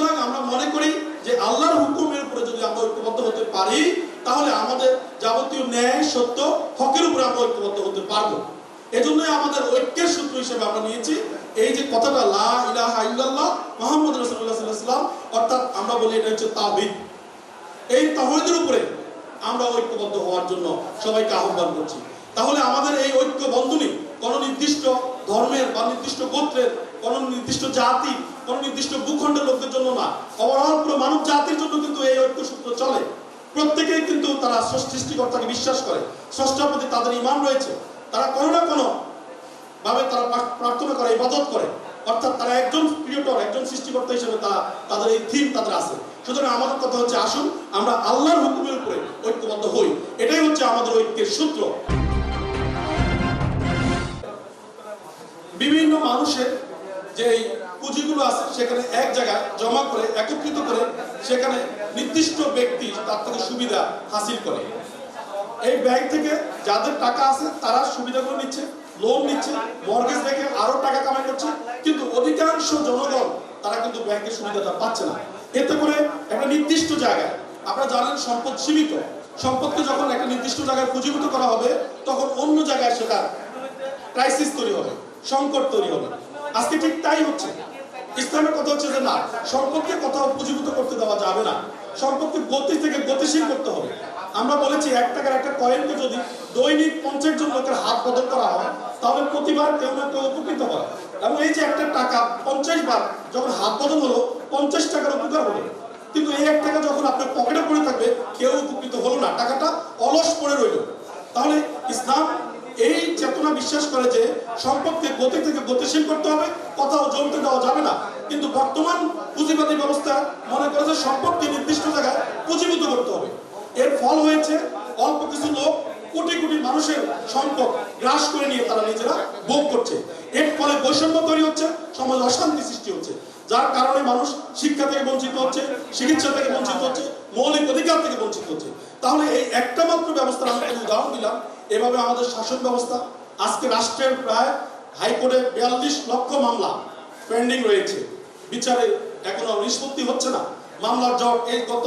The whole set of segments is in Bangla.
সুতরাং আমরা মনে করি যে আল্লাহর হুকুমের উপরে যদি আমরা ঐক্যবদ্ধ হতে পারি, তাহলে আমাদের যাবতীয় ন্যায়, সত্য, হকের উপরে আমরা ঐক্যবদ্ধ হতে পারব। এজন্যই আমাদের ঐক্যের সূত্র হিসেবে আমরা নিয়েছি, এই যে কথাটা, লা ইলাহা ইল্লাল্লাহ মুহাম্মদ রাসূলুল্লাহ সাল্লাল্লাহু আলাইহি অর্থাৎ আমরা বলি এটা হচ্ছে তাওহীদ। এই তাওহীদের উপরে আমরা ঐক্যবদ্ধ হওয়ার জন্য সবাইকে আহ্বান করছি। তাহলে আমাদের এই ঐক্য বন্ধনী কোন নির্দিষ্ট ধর্মের বা নির্দিষ্ট গোত্রের কোন নির্দিষ্ট জাতি, কোন নির্দিষ্ট ভূখণ্ডের লোকদের জন্য না। ওভারঅল পুরো মানব জাতির জন্য কিন্তু এই ঐক্য সূত্র চলে। প্রত্যেকেই কিন্তু তারা সৃষ্টিকর্তাকে বিশ্বাস করে। ষষ্ঠার প্রতি তাদের ইমান রয়েছে। তারা কোনো না কোনো ভাবে তারা প্রার্থনা করে, ইবাদত করে। অর্থাৎ তারা একজন ক্রিয়েটর একজন সৃষ্টিকর্তা হিসেবে তারা তাদের এই থিম তাদের আছে। সুতরাং আমাদের কথা হচ্ছে, আসুন আমরা আল্লাহর হুকুমের উপরে ঐক্যবদ্ধ হই। এটাই হচ্ছে আমাদের ঐক্যের সূত্র। বিভিন্ন মানুষের যে পুঁজিগুলো আছে, সেখানে এক জায়গায় জমা করে, একত্রিত করে, সেখানে নির্দিষ্ট ব্যক্তি তার থেকে সুবিধা হাসিল করে। এই ব্যাংক থেকে যাদের টাকা আছে, তারা সুবিধাগুলো নিচ্ছে লোন নিচ্ছে মর্গেজ রেখে আরও টাকা কামাই করছে, কিন্তু অধিকাংশ জনগণ, তারা কিন্তু ব্যাংকের সুবিধাটা পাচ্ছে না। এতে করে একটা নির্দিষ্ট জায়গায়, আপনারা জানেন সম্পদ সীমিত। সম্পদকে যখন একটা নির্দিষ্ট জায়গায় পুঁজিভূত করা হবে, তখন অন্য জায়গায় সেটা ক্রাইসিস তৈরি হবে, সংকট তৈরি হবে। আজকে ঠিক তাই হচ্ছে। ইসলামের কথা হচ্ছে যে না সম্পদকে কোথাও পুঁজিভূত করতে দেওয়া যাবে না। সম্পদকে গতি থেকে গতিশীল করতে হবে। আমরা বলেছি এক টাকার একটা কয়েনকে যদি দৈনিক পঞ্চাশ জন লোকের হাত বদল করা হয়, তাহলে প্রতিবার কেউ না কেউ উপকৃত হয় এবং এই যে একটা টাকা পঞ্চাশ বার যখন হাত বদল হলো, পঞ্চাশ টাকার উপকার হলো। কিন্তু এই এক টাকা যখন আপনার পকেটে পড়ে থাকবে কেউ উপকৃত হলো না টাকাটা অলস পড়ে রইল তাহলে ইসলাম এই চেতনা বিশ্বাস করে যে সম্পদকে গতি থেকে গতিশীল করতে হবে, কোথাও জমতে দেওয়া যাবে না। কিন্তু বর্তমান পুঁজিবাদী ব্যবস্থা মনে করে যে সম্পদকে নির্দিষ্ট জায়গায় পুঁজিভূত করতে হবে। এর ফল হয়েছে অল্প কিছু লোক, কোটি কোটি মানুষের সম্পদ গ্রাস করে নিয়ে তারা নিজেরা ভোগ করছে। এর ফলে বৈষম্য তৈরি হচ্ছে, সমাজ অশান্তি সৃষ্টি হচ্ছে। যার কারণে মানুষ শিক্ষা থেকে বঞ্চিত হচ্ছে, চিকিৎসা থেকে বঞ্চিত হচ্ছে, মৌলিক অধিকার থেকে বঞ্চিত হচ্ছে। তাহলে এই একটা মাত্র ব্যবস্থা আমি উদাহরণ দিলাম। এভাবে আমাদের শাসন ব্যবস্থা আজকে রাষ্ট্রের প্রায় হাইকোর্টে বিয়াল্লিশ লক্ষ মামলা পেন্ডিং রয়েছে। বিচারে এখনও নিষ্পত্তি হচ্ছে না। মামলার জট এই গত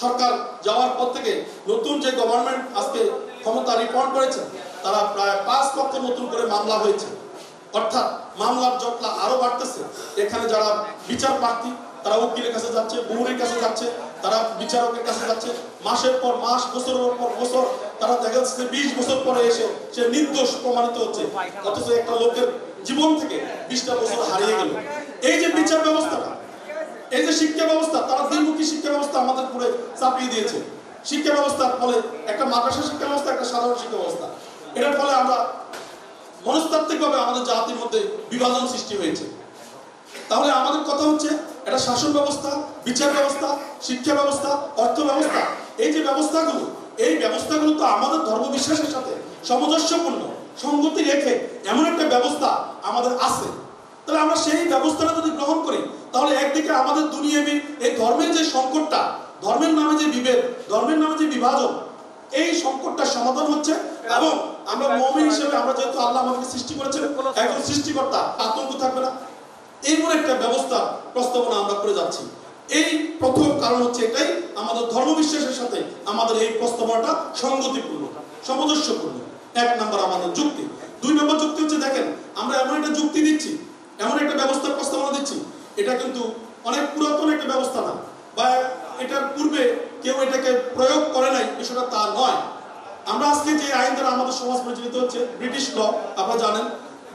সরকার যাওয়ার পর থেকে নতুন যে গভর্নমেন্ট আজকে ক্ষমতা রিফর্ম করেছে, তারা প্রায় পাঁচ লক্ষ নতুন করে মামলা হয়েছে। অর্থাৎ মামলার জটলা আরও বাড়তেছে। এখানে যারা বিচার প্রার্থী তারা উকিলের কাছে যাচ্ছে বহুরের কাছে যাচ্ছে। তারা বিচারকের কাছে যাচ্ছে। মাসের পর মাস, বছরের পর বছর তারা দেখা যাচ্ছে বিশ বছর পরে এসে সে নির্দোষ প্রমাণিত হচ্ছে। অথচ একটা লোকের জীবন থেকে বিশটা বছর হারিয়ে গেল। এই যে বিচার ব্যবস্থাটা এই যে শিক্ষা ব্যবস্থা, তারা দ্বিমুখী শিক্ষা ব্যবস্থা আমাদের পুরে চাপিয়ে দিয়েছে। শিক্ষা ব্যবস্থার ফলে একটা মাদ্রাসা শিক্ষা ব্যবস্থা, একটা সাধারণ শিক্ষা ব্যবস্থা। এটার ফলে আমরা মনস্তাত্ত্বিকভাবে আমাদের জাতির মধ্যে বিভাজন সৃষ্টি হয়েছে। তাহলে আমাদের কথা হচ্ছে এটা শাসন ব্যবস্থা বিচার ব্যবস্থা শিক্ষা ব্যবস্থা অর্থ ব্যবস্থা। এই যে ব্যবস্থাগুলো এই ব্যবস্থাগুলো তো আমাদের ধর্মবিশ্বাসের সাথে সামঞ্জস্যপূর্ণ সঙ্গতি রেখে এমন একটা ব্যবস্থা আমাদের আছে। তাহলে আমরা সেই ব্যবস্থাটা যদি গ্রহণ করি তাহলে একদিকে আমাদের দুনিয়াবি এই ধর্মের যে সংকটটা ধর্মের নামে যে বিভেদ ধর্মের নামে যে বিভাজন এই সংকটটার সমাধান হচ্ছে এবং আমরা মমিন হিসেবে আমরা যেহেতু আল্লাহ আমাদেরকে সৃষ্টি করেছেন একজন সৃষ্টিকর্তা আতঙ্ক থাকবে না। এইরকম একটা ব্যবস্থা প্রস্তাবনা আমরা করে যাচ্ছি। এই প্রথম কারণ হচ্ছে এটাই, আমাদের ধর্মবিশ্বাসের সাথে আমাদের এই প্রস্তাবনাটা সঙ্গতিপূর্ণ, সামঞ্জস্যপূর্ণ। এক নম্বর আমাদের যুক্তি। দুই নম্বর যুক্তি হচ্ছে, দেখেন, আমরা এমন একটা যুক্তি দিচ্ছি, এমন একটা ব্যবস্থার প্রস্তাবনা দিচ্ছি, এটা কিন্তু অনেক পুরাতন একটা ব্যবস্থা না, বা এটার পূর্বে কেউ এটাকে প্রয়োগ করে নাই, বিষয়টা তা নয়। আমরা আজকে যে আইন দ্বারা আমাদের সমাজ পরিচালিত হচ্ছে, ব্রিটিশ ল, আপনারা জানেন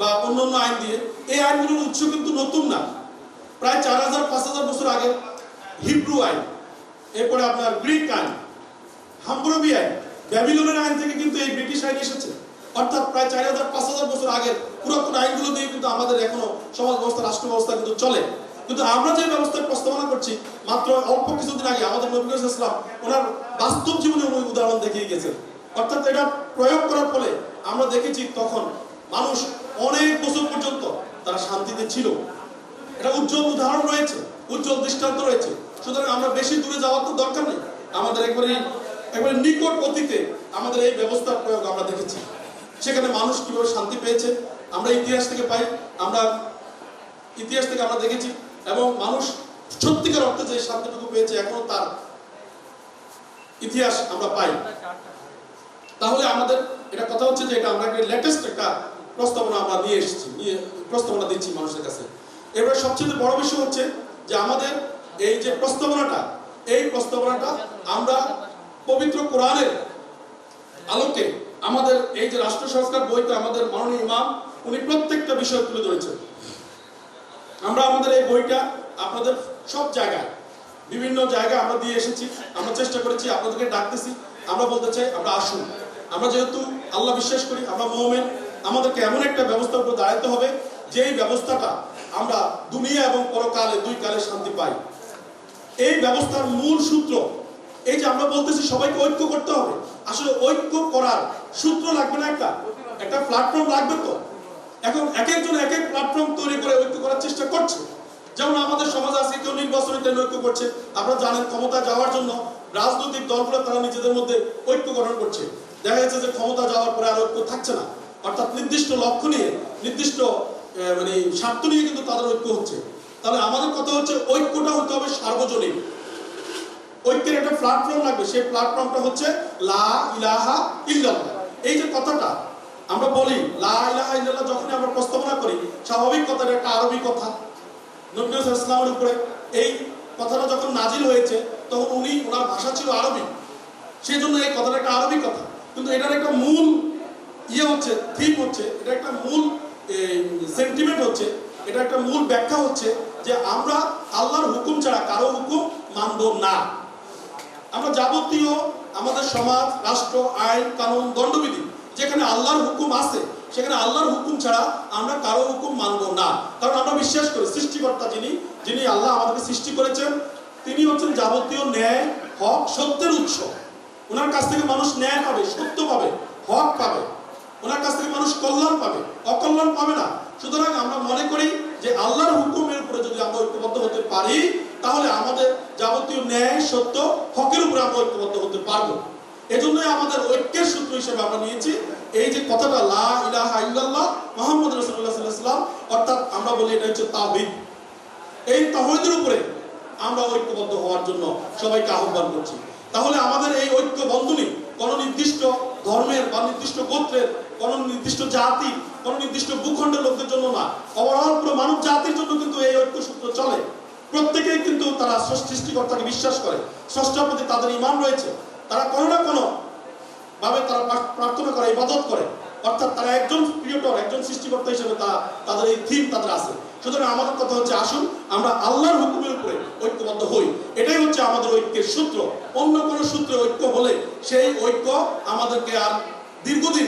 বা অন্য অন্য আইন দিয়ে, এই আইনগুলোর উৎস কিন্তু নতুন না। প্রায় চার হাজার, পাঁচ হাজার বছর আগে হিব্রু আইন, এরপরে আপনার গ্রিক আইন, হাম্বরবি আইন, ব্যাবিলনের আইন থেকে কিন্তু এই ব্রিটিশ আইন এসেছে। অর্থাৎ প্রায় চার হাজার, পাঁচ হাজার বছর আগের পুরাতন আইনগুলো দিয়ে কিন্তু আমাদের এখনও সমাজ ব্যবস্থা রাষ্ট্র ব্যবস্থা কিন্তু চলে। কিন্তু আমরা যে ব্যবস্থার প্রস্তাবনা করছি, মাত্র অল্প কিছুদিন আগে আমাদের নবী ইসলাম ওনার বাস্তব জীবনে উনি উদাহরণ দেখিয়ে গেছেন। অর্থাৎ এটা প্রয়োগ করার ফলে আমরা দেখেছি তখন মানুষ অনেক বছর পর্যন্ত তারা শান্তিতে ছিল। এটা উজ্জ্বল উদাহরণ রয়েছে, উজ্জ্বল দৃষ্টান্ত রয়েছে। সুতরাং আমরা বেশি দূরে যাওয়ার তো দরকার নেই। আমাদের একবারে একবারে নিকট অতীতে আমাদের এই ব্যবস্থার প্রয়োগ আমরা দেখেছি। সেখানে মানুষ কীভাবে শান্তি পেয়েছে, আমরা ইতিহাস থেকে পাই, আমরা ইতিহাস থেকে আমরা দেখেছি, এবং মানুষ সত্যিকার অর্থে যে শান্তিটুকু পেয়েছে এখনও তার ইতিহাস আমরা পাই। তাহলে আমাদের, এটা কথা হচ্ছে যে এটা আমরা লেটেস্ট একটা প্রস্তাবনা আমরা নিয়ে এসেছি, নিয়ে প্রস্তাবনা দিচ্ছি মানুষের কাছে। এবার সবচেয়ে বড় বিষয় হচ্ছে যে আমাদের এই যে প্রস্তাবনাটা, এই প্রস্তাবনাটা আমরা পবিত্র কোরআনের আলোকে আমাদের এই যে রাষ্ট্র সংস্কার বইতে আমাদের মাননীয় ইমাম, উনি প্রত্যেকটা বিষয় তুলে ধরেছেন। আমরা আমাদের এই বইটা আপনাদের সব জায়গায়, বিভিন্ন জায়গায় আমরা দিয়ে এসেছি, আমরা চেষ্টা করেছি, আপনাদেরকে ডাকতেছি, আমরা বলতে চাই, আমরা আসুন। আমরা যেহেতু আল্লাহ বিশ্বাস করি, আমরা মোমেন আমাদেরকে এমন একটা ব্যবস্থার উপর দাঁড়াতে হবে, যেই ব্যবস্থাটা আমরা দুনিয়া এবং পরকালে, দুই কালে শান্তি পাই। এই ব্যবস্থার মূল সূত্র, এই যে আমরা বলতেছি সবাইকে ঐক্য করতে হবে। আসলে ঐক্য করার সূত্র লাগবে না একটা? একটা প্ল্যাটফর্ম লাগবে তো? এখন এক একজন এক এক প্ল্যাটফর্ম তৈরি করে ঐক্য করার চেষ্টা করছে। যেমন আমাদের সমাজ আছে কেউ নির্বাচনীতে ঐক্য করছে। আপনারা জানেন ক্ষমতা যাওয়ার জন্য রাজনৈতিক দলগুলো তারা নিজেদের মধ্যে ঐক্য গঠন করছে। দেখা যাচ্ছে যে ক্ষমতা যাওয়ার পরে আর ঐক্য থাকছে না। অর্থাৎ নির্দিষ্ট লক্ষ্য নিয়ে, নির্দিষ্ট মানে স্বার্থ নিয়ে কিন্তু তাদের ঐক্য হচ্ছে। তাহলে আমাদের কথা হচ্ছে ঐক্যটা হতে হবে সার্বজনীন। ঐক্যের একটা প্ল্যাটফর্ম লাগবে, সেই প্ল্যাটফর্মটা হচ্ছে লা ইলাহা ইল্লাল্লাহ। এই যে কথাটা, আমরা বলি লা ইলাহা ইল্লাল্লাহ যখনই আমরা প্রস্তাবনা করি, স্বাভাবিক কথাটা একটা আরবি কথা। নবী ইসলামের উপরে এই কথাটা যখন নাজিল হয়েছে, তখন উনি, ওনার ভাষা ছিল আরবি। সেই জন্য এই কথাটা একটা আরবি কথা। কিন্তু এটার একটা মূল ইয়ে হচ্ছে থিম হচ্ছে, এটা একটা মূল সেন্টিমেন্ট হচ্ছে, এটা একটা মূল ব্যাখ্যা হচ্ছে যে আমরা আল্লাহর হুকুম ছাড়া কারও হুকুম মানব না। আমরা যাবতীয় আমাদের সমাজ, রাষ্ট্র, আইন, কানুন, দণ্ডবিধি, যেখানে আল্লাহর হুকুম আছে, সেখানে আল্লাহর হুকুম ছাড়া আমরা কারও হুকুম মানব না। কারণ আমরা বিশ্বাস করি, সৃষ্টিকর্তা যিনি যিনি আল্লাহ আমাদেরকে সৃষ্টি করেছেন, তিনি হচ্ছেন যাবতীয় ন্যায়, হক সত্যের উৎস। ওনার কাছ থেকে মানুষ ন্যায় পাবে, সত্য পাবে, হক পাবে। ওনার কাছ থেকে মানুষ কল্যাণ পাবে, অকল্যাণ পাবে না। সুতরাং আমরা মনে করি যে আল্লাহর হুকুমের উপরে যদি আমরা ঐক্যবদ্ধ হতে পারি, তাহলে আমাদের যাবতীয় ন্যায়, সত্য, হকের উপরে আমরা ঐক্যবদ্ধ হতে পারব। এজন্যই আমাদের ঐক্যের সূত্র হিসেবে আমরা নিয়েছি, এই যে কথাটা, লা ইলাহা ইল্লাল্লাহ মুহাম্মদ রাসূলুল্লাহ সাল্লাল্লাহু অর্থাৎ আমরা বলি এটা হচ্ছে তাওহীদ। এই তাওহীদের উপরে আমরা ঐক্যবদ্ধ হওয়ার জন্য সবাইকে আহ্বান করছি। তাহলে আমাদের এই ঐক্য বন্ধনী কোনো নির্দিষ্ট ধর্মের বা নির্দিষ্ট গোত্রের কোনো নির্দিষ্ট জাতি, কোনো নির্দিষ্ট ভূখণ্ডের লোকদের জন্য না। ওভারঅল পুরো মানব জাতির জন্য কিন্তু এই ঐক্য সূত্র চলে। প্রত্যেকেই কিন্তু তারা সৃষ্টিকর্তাকে বিশ্বাস করে। স্রষ্টার প্রতি তাদের ইমান রয়েছে। তারা কোনো না কোনো ভাবে তারা প্রার্থনা করে, ইবাদত করে। অর্থাৎ তারা একজন ক্রিয়েটর, একজন সৃষ্টিকর্তা হিসেবে তারা তাদের এই থিম তাদের আছে। সুতরাং আমাদের কথা হচ্ছে আসুন, আমরা আল্লাহর হুকুমের উপরে ঐক্যবদ্ধ হই। এটাই হচ্ছে আমাদের ঐক্যের সূত্র। অন্য কোনো সূত্রে ঐক্য হলে সেই ঐক্য আমাদেরকে আর দীর্ঘদিন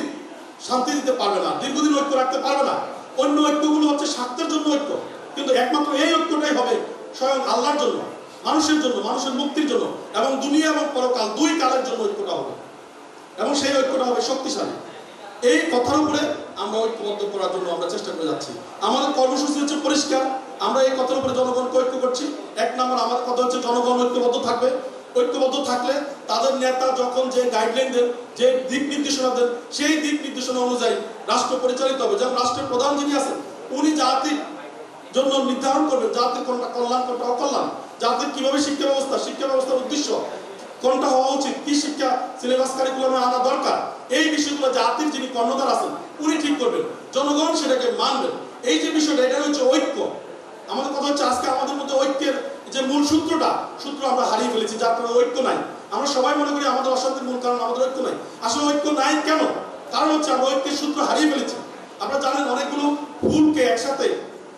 শান্তি দিতে পারবে না, দীর্ঘদিন ঐক্য রাখতে পারবে না। অন্য ঐক্যগুলো হচ্ছে স্বার্থের জন্য ঐক্য। কিন্তু একমাত্র এই ঐক্যটাই হবে স্বয়ং আল্লাহর জন্য, মানুষের জন্য, মানুষের মুক্তির জন্য এবং দুনিয়া এবং পরকাল দুই কালের জন্য ঐক্যটা হবে। এবং সেই ঐক্যটা হবে শক্তিশালী। এই কথার উপরে আমরা ঐক্যবদ্ধ করার জন্য আমরা চেষ্টা করে যাচ্ছি। আমাদের কর্মসূচি হচ্ছে পরিষ্কার। আমরা এই কথার উপরে জনগণকে ঐক্য করছি। এক নম্বর আমাদের কথা হচ্ছে জনগণ ঐক্যবদ্ধ থাকবে। ঐক্যবদ্ধ থাকলে তাদের নেতা যখন যে গাইডলাইন দেন, যে দিক নির্দেশনা দেন, সেই দিক নির্দেশনা অনুযায়ী রাষ্ট্র পরিচালিত হবে। যেমন রাষ্ট্রের প্রধান যিনি আছেন, উনি জাতির জন্য নির্ধারণ করবেন, জাতির কোনটা কল্যাণ কোনটা অকল্যাণ। জাতির কীভাবে শিক্ষা ব্যবস্থা? শিক্ষা ব্যবস্থার উদ্দেশ্য কোনটা হওয়া উচিত? কি শিক্ষা? সিলেবাস কারিকুলামে আনা দরকার? এই বিষয়গুলো জাতির যিনি কর্ণধার আছেন, উনি ঠিক করবেন। জনগণ সেটাকে মানবেন এই যে বিষয়টা, এটা হচ্ছে ঐক্য। আমাদের কথা হচ্ছে আজকে আমাদের মধ্যে ঐক্যের যে মূল সূত্রটা, সূত্র আমরা হারিয়ে ফেলেছি, যার কোনো ঐক্য নাই। আমরা সবাই মনে করি আমাদের অশান্তির মূল কারণ আমাদের ঐক্য নাই। আসলে ঐক্য নাই কেন? কারণ হচ্ছে আমরা ঐক্যের সূত্র হারিয়ে ফেলেছি। আপনারা জানেন অনেকগুলো ফুলকে একসাথে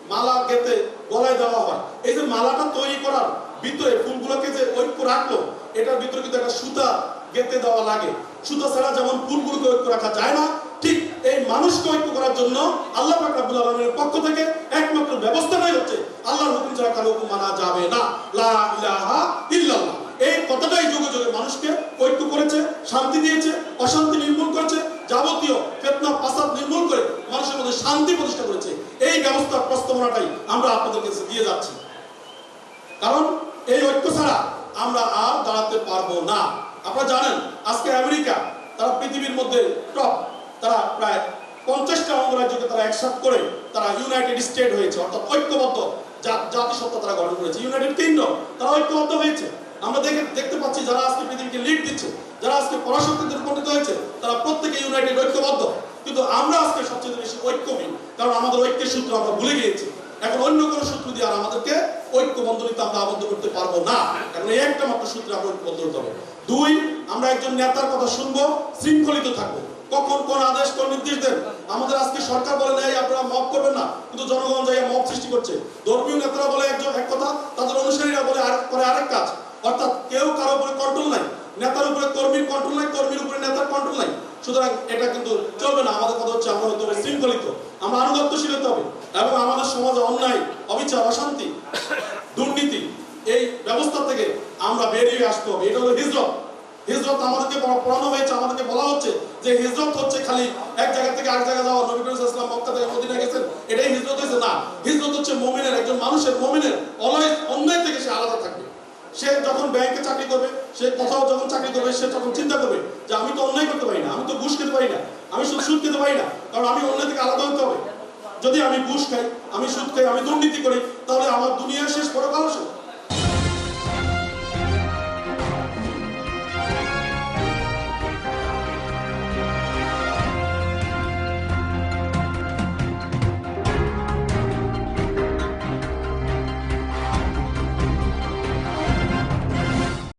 মালা গেতে গলায় দেওয়া হয়। এই যে মালাটা তৈরি করার ভিতরে ফুলগুলোকে যে ঐক্য রাখল, এটার ভিতরে কিন্তু একটা সুতা গেতে দেওয়া লাগে। সুতা ছাড়া যেমন ফুলগুলোকে ঐক্য রাখা যায় না, ঠিক এই মানুষকে ঐক্য করার জন্য আল্লাহ পাক রাব্বুল আলামিনের পক্ষ থেকে একমাত্র ব্যবস্থাটাই হচ্ছে, আল্লাহর হুকুম ছাড়া কারও হুকুম মানা যাবে না। লা ইলাহা ইল্লাল্লাহ। এই কথাটাই যুগে যুগে মানুষকে ঐক্য করেছে, শান্তি দিয়েছে, অশান্তি নির্মূল করেছে, যাবতীয় ফেতনা, ফাসাদ নির্মূল করে মানুষের মধ্যে শান্তি প্রতিষ্ঠা করেছে। এই ব্যবস্থার প্রস্তাবনাটাই আমরা আপনাদের কাছে দিয়ে যাচ্ছি। কারণ এই ঐক্য ছাড়া আমরা আর দাঁড়াতে পারব না। আপনারা জানেন, আজকে আমেরিকা তারা পৃথিবীর মধ্যে টপ তারা প্রায় পঞ্চাশটা অঙ্গরাজ্যকে তারা একসাথ করে তারা ইউনাইটেড স্টেট হয়েছে, অর্থাৎ ঐক্যবদ্ধ জাতিসত্তা তারা গঠন করেছে। ইউনাইটেড কিংডম তারা ঐক্যবদ্ধ হয়েছে। আমরা দেখে, দেখতে পাচ্ছি যারা আজকে পৃথিবীকে লিড দিচ্ছে, যারা আজকে পরাশক্তিতে রূপান্তরিত হয়েছে, তারা প্রত্যেকে ইউনাইটেড ঐক্যবদ্ধ। কিন্তু আমরা আজকে সবচেয়ে বেশি ঐক্যহীন, কারণ আমাদের ঐক্যের সূত্র আমরা ভুলে গিয়েছি। এখন অন্য কোনো সূত্র দিয়ে আর আমাদেরকে ঐক্য বন্ধনীতে আমরা আবদ্ধ করতে পারব না। এখন এই একটা মাত্র সূত্রে আমরা ঐক্যবদ্ধ হতে হবে দুই, আমরা একজন নেতার কথা শুনব, শৃঙ্খলিত থাকব। কখন কোন আদেশ, কোন নির্দেশ দেন? আমাদের আজকে সরকার বলে নেই আপনারা মব করবেন না, কিন্তু জনগণ যাই মব সৃষ্টি করছে। ধর্মীয় নেতারা বলে একজন এক কথা, তাদের অনুসারীরা বলে আরেক, করে আরেক কাজ। অর্থাৎ কেউ কারও উপরে কন্ট্রোল নাই। নেতার উপরে কর্মীর কন্ট্রোল নাই, কর্মীর উপরে নেতার কন্ট্রোল নাই। সুতরাং এটা কিন্তু চলবে না। আমাদের কথা হচ্ছে, আমরা হতে শৃঙ্খলিত। আমরা আনুগত্যশীল হতে হবে। এবং আমাদের সমাজে অন্যায়, অবিচার, অশান্তি, দুর্নীতি এই ব্যবস্থা থেকে আমরা বেরিয়ে আসতে হবে। এটা হলো হিজরত। হিজরত আমাদেরকে পড়ানো হয়েছে, আমাদেরকে বলা হচ্ছে যে হিজরত হচ্ছে খালি এক জায়গা থেকে আরেক জায়গায় যাওয়া। নবী করিম ইসলাম মক্কা থেকে মদিনা গেছেন, এটাই হিজরত হয়েছে। না, হিজরত হচ্ছে মুমিনের, একজন মানুষের মুমিনের অলয় অন্যায় থেকে সে আলাদা থাকবে। সে যখন ব্যাংকে চাকরি করবে, সে কোথাও যখন চাকরি করবে, সে তখন চিন্তা করবে যে আমি তো অন্যায় করতে পারি না, আমি তো ঘুষ খেতে পারি না, আমি শুধু সুদ খেতে পারি না, কারণ আমি অন্যায় থেকে আলাদা হতে হবে। যদি আমি ঘুষ খাই, আমি সুদ খাই, আমি দুর্নীতি করি, তাহলে আমার দুনিয়া শেষ পরে ভালো